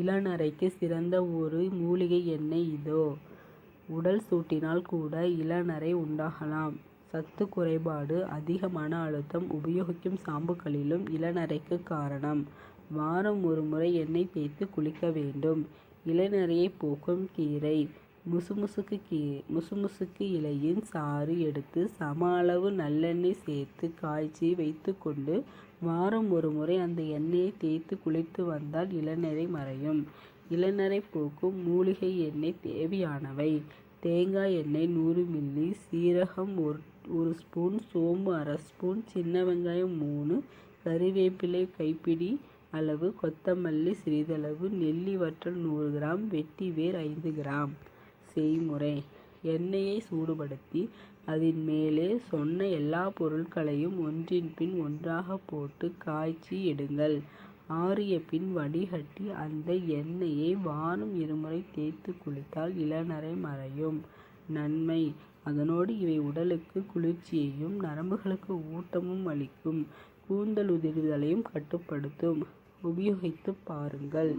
இளநரைக்கு சிறந்த ஒரு மூலிகை எண்ணெய் இதோ. உடல் சூட்டினால் கூட இளநரை உண்டாகலாம். சத்து குறைபாடு அதிக மன அழுத்தம் உபயோகிக்கும் சாம்புகளிலும் இளநரைக்கு காரணம். வாரம் ஒரு முறை எண்ணெய் தேய்த்து குளிக்க வேண்டும். இளநரையை போக்கும் கீரை முசுமுசுக்கு இலையின் சாறு எடுத்து சம அளவு நல்லெண்ணெய் சேர்த்து காய்ச்சி வைத்துக்கொண்டு வாரம் ஒரு முறை அந்த எண்ணெயை தேய்த்து குளித்து வந்தால் இளநரை மறையும். இளநரை போக்கும் மூலிகை எண்ணெய் தேவையானவை: தேங்காய் எண்ணெய் நூறு மில்லி. சீரகம் ஒரு ஸ்பூன். சோம்பு அரை ஸ்பூன். சின்ன வெங்காயம் மூணு. கறிவேப்பிலை கைப்பிடி அளவு. கொத்தமல்லி சிறிதளவு. நெல்லி வற்றல் நூறு கிராம். வெட்டி வேர் ஐந்து கிராம். செய்முறை: எண்ணெயை சூடுபடுத்தி அதன் மேலே சொன்ன எல்லா பொருட்களையும் ஒன்றின் பின் ஒன்றாக போட்டு காய்ச்சி எடுங்கள். ஆறிய பின் வடிகட்டி அந்த எண்ணெயை வாரம் இருமுறை தேய்த்து குளித்தால் இளநரை மறையும். நன்மை: அதனோடு இவை உடலுக்கு குளிர்ச்சியையும் நரம்புகளுக்கு ஊட்டமும் அளிக்கும். கூந்தல் உதிர்தலையும் கட்டுப்படுத்தும். உபயோகித்துப் பாருங்கள்.